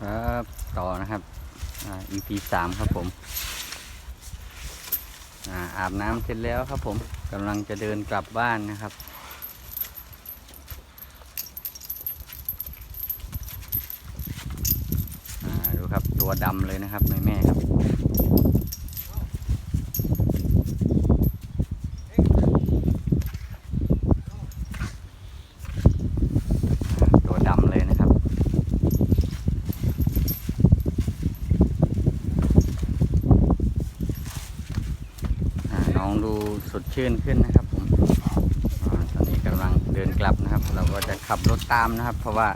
ครับต่อนะครับอ่า EP สามครับผมอ่าอาบน้ำเสร็จแล้วครับผมกำลังจะเดินกลับบ้านนะครับ อ่าดูครับตัวดำเลยนะครับแม่แม่ครับอ่าตัวดำเลยนะครับ อ่าน้องดูสด ชื่นขึ้นนะครับผมอตอนนี้กำลังเดินกลับนะครับ เราก็จะขับรถตามนะครับ เพราะว่า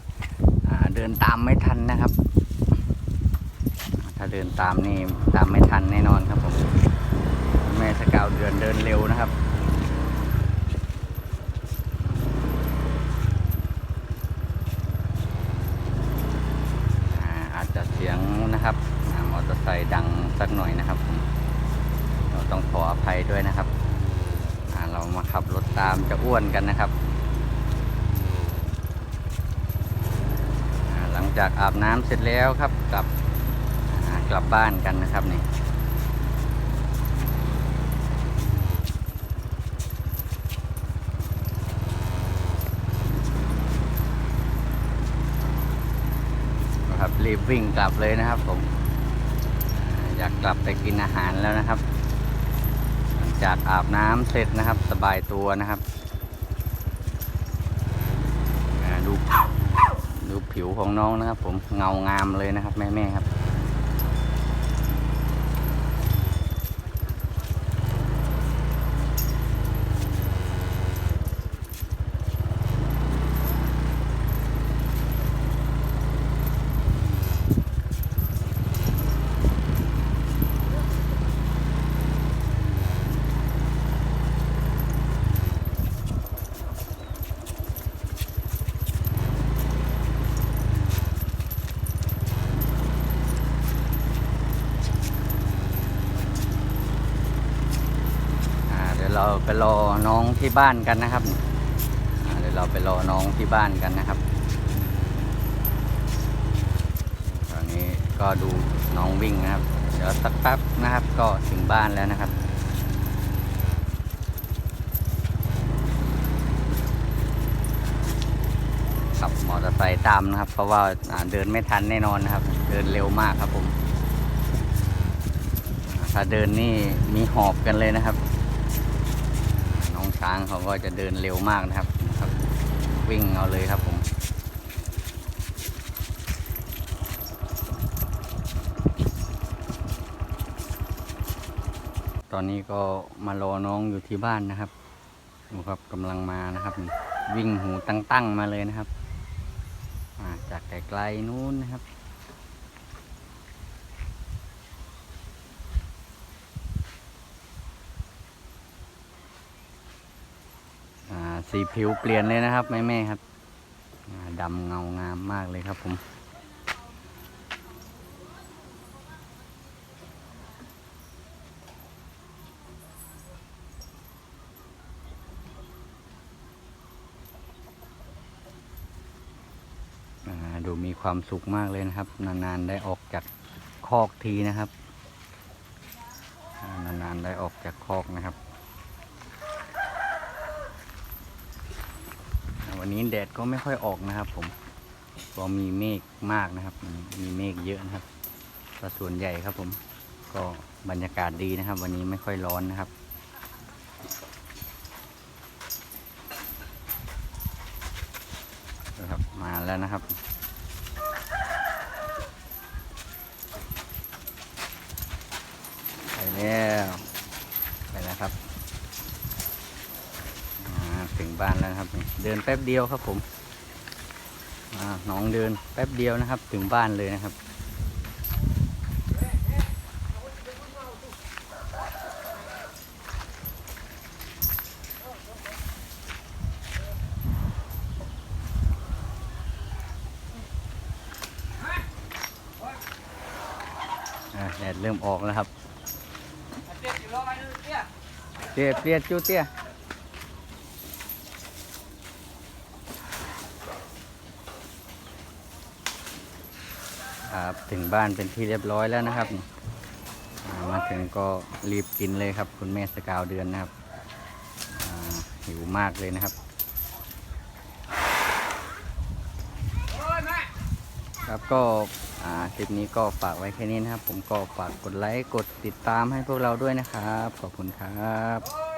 เดินตามไม่ทันนะครับ ถ้าเดินตามนี่ตามไม่ทันแน่นอนครับผมแม่สกาวเดือนเดินเร็วนะครับอาจจะเสียงนะครับมอเตอร์ไซค์ดังสักหน่อยนะครับผมเราต้องขออภัยด้วยนะครับ เรามาขับรถตามจะอ้วนกันนะครับ หลังจากอาบน้ำเสร็จแล้วครับกลับกลับบ้านกันนะครับนี่นะครับรีบวิ่งกลับเลยนะครับผม อยากกลับไปกินอาหารแล้วนะครับ จากอาบน้ำเสร็จนะครับ สบายตัวนะครับดูดูผิวของน้องนะครับ ผมเงางามเลยนะครับ แม่ๆครับ อ่า เราไปรอน้องที่บ้านกันนะครับเดี๋ยวเราไปรอน้องที่บ้านกันนะครับตอนนี้ก็ดูน้องวิ่งนะครับ เดี๋ยวสักแป๊บนะครับ ก็ถึงบ้านแล้วนะครับขับมอเตอร์ไซค์ตามนะครับ เพราะว่าาเดินไม่ทันแน่นอนนะครับ เดินเร็วมากครับผมถ้าเดินนี่มีหอบกันเลยนะครับ ช้างเขาก็จะเดินเร็วมากนะครับครับ วิ่งเอาเลยครับผมตอนนี้ก็มารอน้องอยู่ที่บ้านนะครับดูครับกำลังมานะครับ วิ่งหูตั้งๆมาเลยนะครับ จากไกลๆนู้นนะครับ สีผิวเปลี่ยนเลยนะครับแม่แม่ครับดำเงางามมากเลยครับผมดูมีความสุขมากเลยนะครับ นานๆได้ออกจากคอกทีนะครับ นานๆได้ออกจากคอกนะครับอ่า วันนี้แดดก็ไม่ค่อยออกนะครับ ผมก็มีเมฆมากนะครับ มีเมฆเยอะนะครับก็ส่วนใหญ่ครับ ผม ก็บรรยากาศดีนะครับ วันนี้ไม่ค่อยร้อนนะครับนะครับ มาแล้วนะครับ ไปแล้วไปแล้วครับอ่า ถึงบ้านแล้วครับ เดินแป๊บเดียวครับผมน้องเดินแป๊บเดียวนะครับ ถึงบ้านเลยนะครับแดดเริ่มออกแล้วครับเตี้ยเตี้ยจูเตี้ย ครับ ถึงบ้านเป็นที่เรียบร้อยแล้วนะครับ มาถึงก็รีบกินเลยครับ คุณแม่สกาวเดือนนะครับหิวมากเลยนะครับ ครับก็คลิปนี้ก็ฝากไว้แค่นี้นะครับ ผมก็ฝากกดไลค์กดติดตามให้พวกเราด้วยนะครับ ขอบคุณครับ